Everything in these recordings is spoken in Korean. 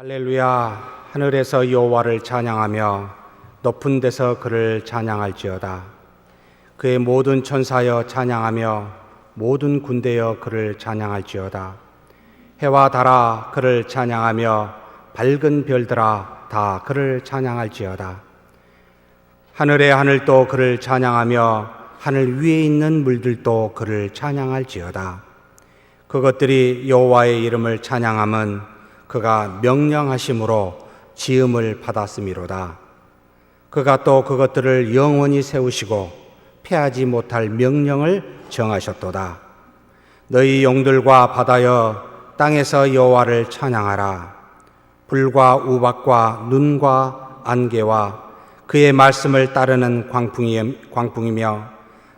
할렐루야. 하늘에서 여호와를 찬양하며 높은 데서 그를 찬양할지어다. 그의 모든 천사여 찬양하며 모든 군대여 그를 찬양할지어다. 해와 달아 그를 찬양하며 밝은 별들아 다 그를 찬양할지어다. 하늘의 하늘도 그를 찬양하며 하늘 위에 있는 물들도 그를 찬양할지어다. 그것들이 여호와의 이름을 찬양함은 그가 명령하심으로 지음을 받았음이로다. 그가 또 그것들을 영원히 세우시고 패하지 못할 명령을 정하셨도다. 너희 용들과 바다여 땅에서 여호와를 찬양하라. 불과 우박과 눈과 안개와 그의 말씀을 따르는 광풍이, 광풍이며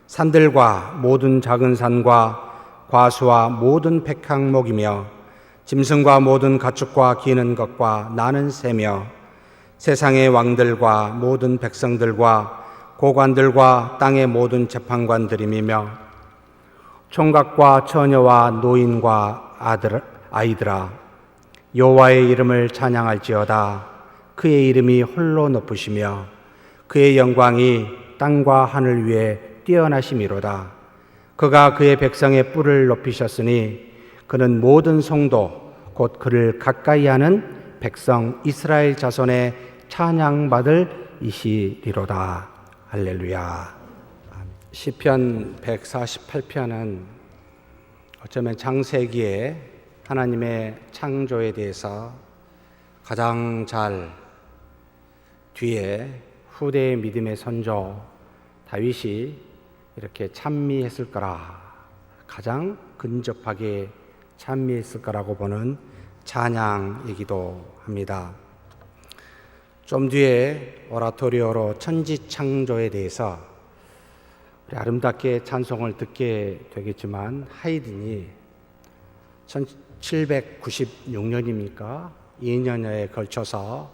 산들과 모든 작은 산과 과수와 모든 백항목이며 짐승과 모든 가축과 기는 것과 나는 새며 세상의 왕들과 모든 백성들과 고관들과 땅의 모든 재판관들이며 총각과 처녀와 노인과 아들 아이들아 여호와의 이름을 찬양할지어다. 그의 이름이 홀로 높으시며 그의 영광이 땅과 하늘 위에 뛰어나심이로다. 그가 그의 백성의 뿔을 높이셨으니 그는 모든 성도 곧 그를 가까이 하는 백성 이스라엘 자손의 찬양받을 이시리로다. 할렐루야. 시편 148편은 어쩌면 창세기에 하나님의 창조에 대해서 가장 잘 뒤에 후대의 믿음의 선조 다윗이 이렇게 찬미했을 거라 가장 근접하게 찬미했을 거라고 보는 찬양이기도 합니다. 좀 뒤에 오라토리오로 천지창조에 대해서 아름답게 찬송을 듣게 되겠지만 하이든이 1796년입니까? 2년여에 걸쳐서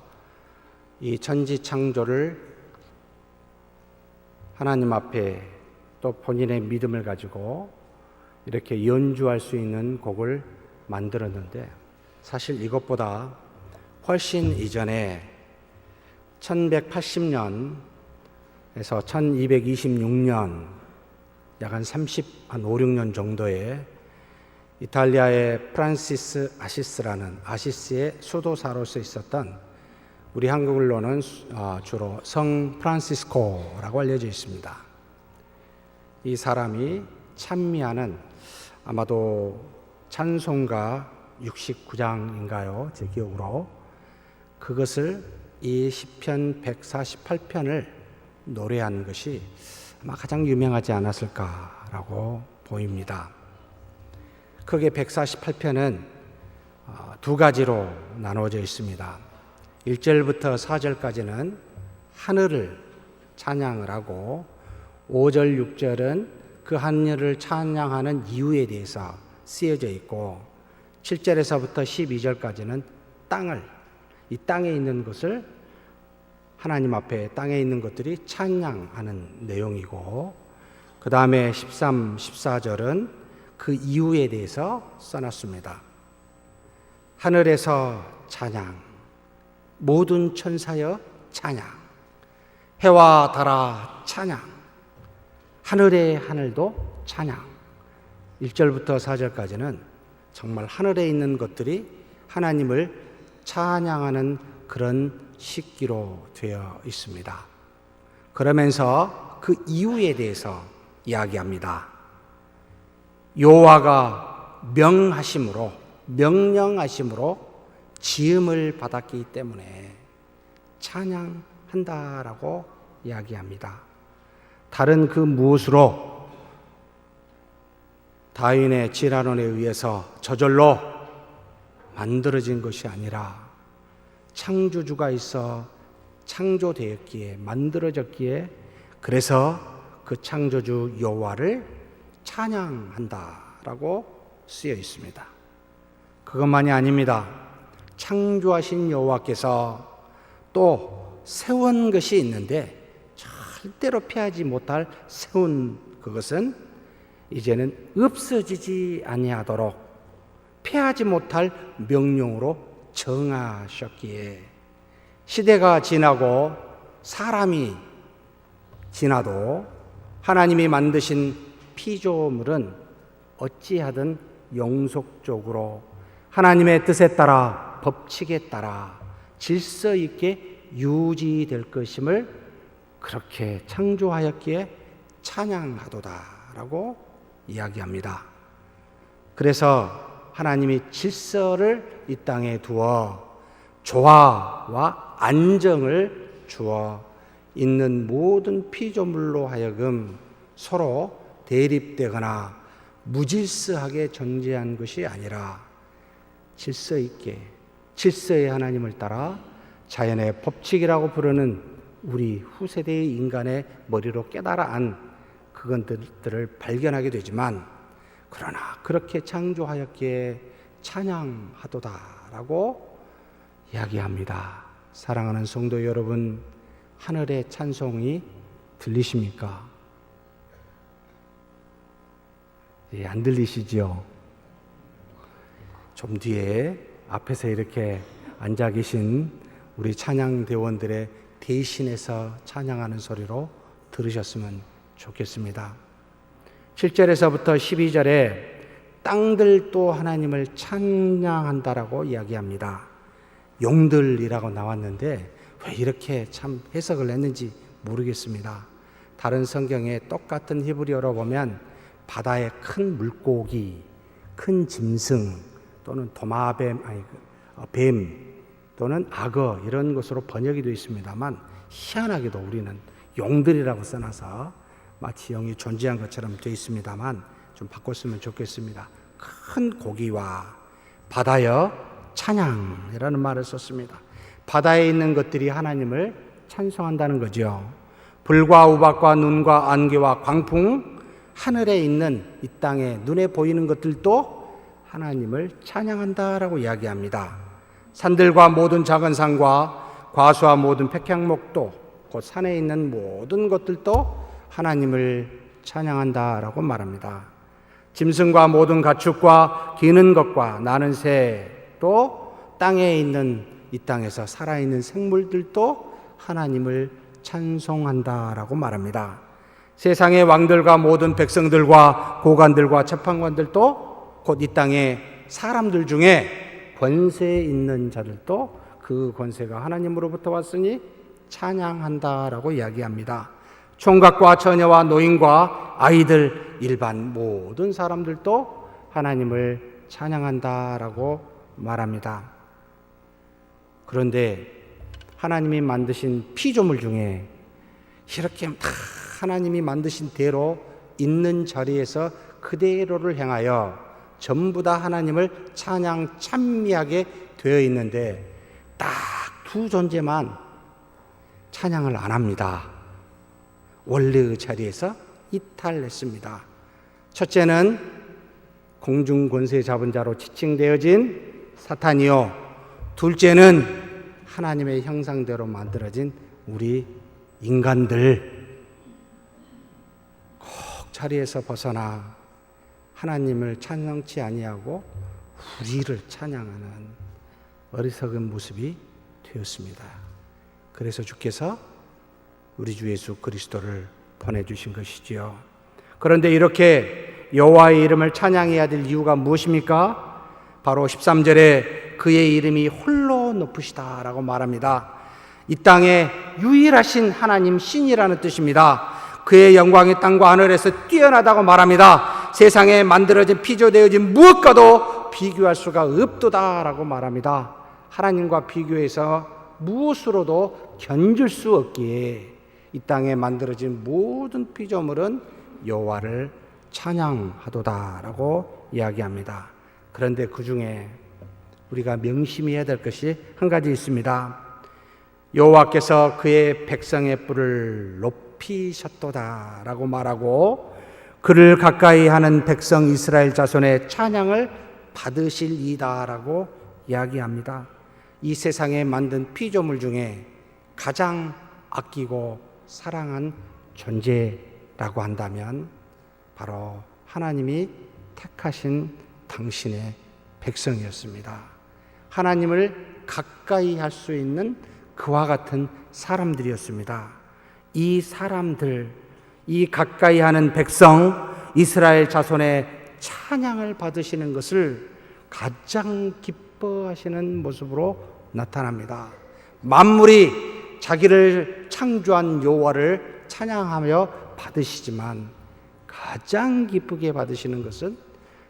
이 천지창조를 하나님 앞에 또 본인의 믿음을 가지고 이렇게 연주할 수 있는 곡을 만들었는데 사실 이것보다 훨씬 이전에 1180년에서 1226년 약 한 30, 한 5, 6년 정도에 이탈리아의 프란시스 아시스라는 아시스의 수도사로서 있었던 우리 한국어로는 아, 주로 성 프란시스코라고 알려져 있습니다. 이 사람이 찬미하는 아마도 찬송가 69장인가요? 제 기억으로 그것을 이 시편 148편을 노래한 것이 아마 가장 유명하지 않았을까라고 보입니다. 크게 148편은 어, 두 가지로 나누어져 있습니다. 1절부터 4절까지는 하늘을 찬양을 하고 5절, 6절은 그 하늘을 찬양하는 이유에 대해서 쓰여져 있고 7절에서부터 12절까지는 땅을 이 땅에 있는 것을 하나님 앞에 땅에 있는 것들이 찬양하는 내용이고 그 다음에 13, 14절은 그 이유에 대해서 써놨습니다. 하늘에서 찬양, 모든 천사여 찬양, 해와 달아 찬양, 하늘의 하늘도 찬양. 1절부터 4절까지는 정말 하늘에 있는 것들이 하나님을 찬양하는 그런 식기로 되어 있습니다. 그러면서 그 이유에 대해서 이야기합니다. 여호와가 명하심으로 명령하심으로 지음을 받았기 때문에 찬양한다라고 이야기합니다. 다른 그 무엇으로 다윈의 지라론에 의해서 저절로 만들어진 것이 아니라 창조주가 있어 창조되었기에 만들어졌기에 그래서 그 창조주 여호와를 찬양한다라고 쓰여 있습니다. 그것만이 아닙니다. 창조하신 여호와께서 또 세운 것이 있는데 절대로 피하지 못할 세운 그것은 이제는 없어지지 아니하도록 피하지 못할 명령으로 정하셨기에 시대가 지나고 사람이 지나도 하나님이 만드신 피조물은 어찌하든 영속적으로 하나님의 뜻에 따라 법칙에 따라 질서 있게 유지될 것임을 그렇게 창조하였기에 찬양하도다라고 이야기합니다. 그래서 하나님이 질서를 이 땅에 두어 조화와 안정을 주어 있는 모든 피조물로 하여금 서로 대립되거나 무질서하게 존재한 것이 아니라 질서 있게 질서의 하나님을 따라 자연의 법칙이라고 부르는 우리 후세대의 인간의 머리로 깨달아 안 그것들을 발견하게 되지만 그러나 그렇게 창조하였기에 찬양하도다라고 이야기합니다. 사랑하는 성도 여러분, 하늘의 찬송이 들리십니까? 예, 안 들리시지요? 좀 뒤에 앞에서 이렇게 앉아 계신 우리 찬양 대원들의 대신해서 찬양하는 소리로 들으셨으면 좋겠습니다. 7절에서부터 12절에 땅들도 하나님을 찬양한다라고 이야기합니다. 용들이라고 나왔는데 왜 이렇게 참 해석을 했는지 모르겠습니다. 다른 성경에 똑같은 히브리어로 보면 바다의 큰 물고기, 큰 짐승 또는 도마뱀 아니 어, 뱀 또는 악어 이런 것으로 번역이 되어 있습니다만 희한하게도 우리는 용들이라고 써놔서 마치 영이 존재한 것처럼 되어 있습니다만 좀 바꿨으면 좋겠습니다. 큰 고기와 바다여 찬양이라는 말을 썼습니다. 바다에 있는 것들이 하나님을 찬송한다는 거죠. 불과 우박과 눈과 안개와 광풍, 하늘에 있는 이 땅에 눈에 보이는 것들도 하나님을 찬양한다라고 이야기합니다. 산들과 모든 작은 산과 과수와 모든 백향목도 곧 산에 있는 모든 것들도 하나님을 찬양한다라고 말합니다. 짐승과 모든 가축과 기는 것과 나는 새또 땅에 있는 이 땅에서 살아있는 생물들도 하나님을 찬송한다라고 말합니다. 세상의 왕들과 모든 백성들과 고관들과 재판관들도 곧 이 땅의 사람들 중에 권세 있는 자들도 그 권세가 하나님으로부터 왔으니 찬양한다라고 이야기합니다. 총각과 처녀와 노인과 아이들 일반 모든 사람들도 하나님을 찬양한다라고 말합니다. 그런데 하나님이 만드신 피조물 중에 이렇게 다 하나님이 만드신 대로 있는 자리에서 그대로를 향하여 전부 다 하나님을 찬양 찬미하게 되어 있는데 딱 두 존재만 찬양을 안 합니다. 원래의 자리에서 이탈했습니다. 첫째는 공중 권세 잡은 자로 지칭되어진 사탄이요. 둘째는 하나님의 형상대로 만들어진 우리 인간들 꼭 자리에서 벗어나 하나님을 찬양치 아니하고 우리를 찬양하는 어리석은 모습이 되었습니다. 그래서 주께서 우리 주 예수 그리스도를 보내주신 것이지요. 그런데 이렇게 여호와의 이름을 찬양해야 될 이유가 무엇입니까? 바로 13절에 그의 이름이 홀로 높으시다라고 말합니다. 이 땅에 유일하신 하나님 신이라는 뜻입니다. 그의 영광이 땅과 하늘에서 뛰어나다고 말합니다. 세상에 만들어진 피조되어진 무엇과도 비교할 수가 없도다라고 말합니다. 하나님과 비교해서 무엇으로도 견줄 수 없기에 이 땅에 만들어진 모든 피조물은 여호와를 찬양하도다라고 이야기합니다. 그런데 그 중에 우리가 명심해야 될 것이 한 가지 있습니다. 여호와께서 그의 백성의 뿔을 높이셨도다라고 말하고 그를 가까이 하는 백성 이스라엘 자손의 찬양을 받으실 이다라고 이야기합니다. 이 세상에 만든 피조물 중에 가장 아끼고 사랑한 존재라고 한다면 바로 하나님이 택하신 당신의 백성이었습니다. 하나님을 가까이 할 수 있는 그와 같은 사람들이었습니다. 이 사람들, 이 가까이 하는 백성, 이스라엘 자손의 찬양을 받으시는 것을 가장 기뻐하시는 모습으로 나타납니다. 만물이 자기를 창조한 여호와를 찬양하며 받으시지만 가장 기쁘게 받으시는 것은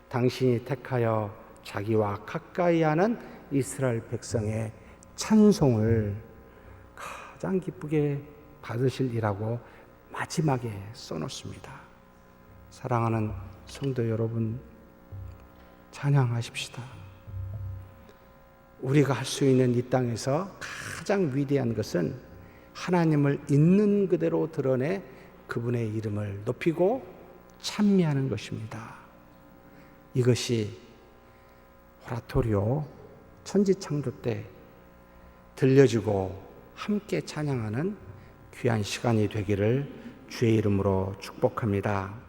당신이 택하여 자기와 가까이 하는 이스라엘 백성의 찬송을 가장 기쁘게 받으실이라고 마지막에 써놓습니다. 사랑하는 성도 여러분, 찬양하십시다. 우리가 할 수 있는 이 땅에서 가장 위대한 것은 하나님을 있는 그대로 드러내 그분의 이름을 높이고 찬미하는 것입니다. 이것이 오라토리오 천지창조 때 들려주고 함께 찬양하는 귀한 시간이 되기를 주의 이름으로 축복합니다.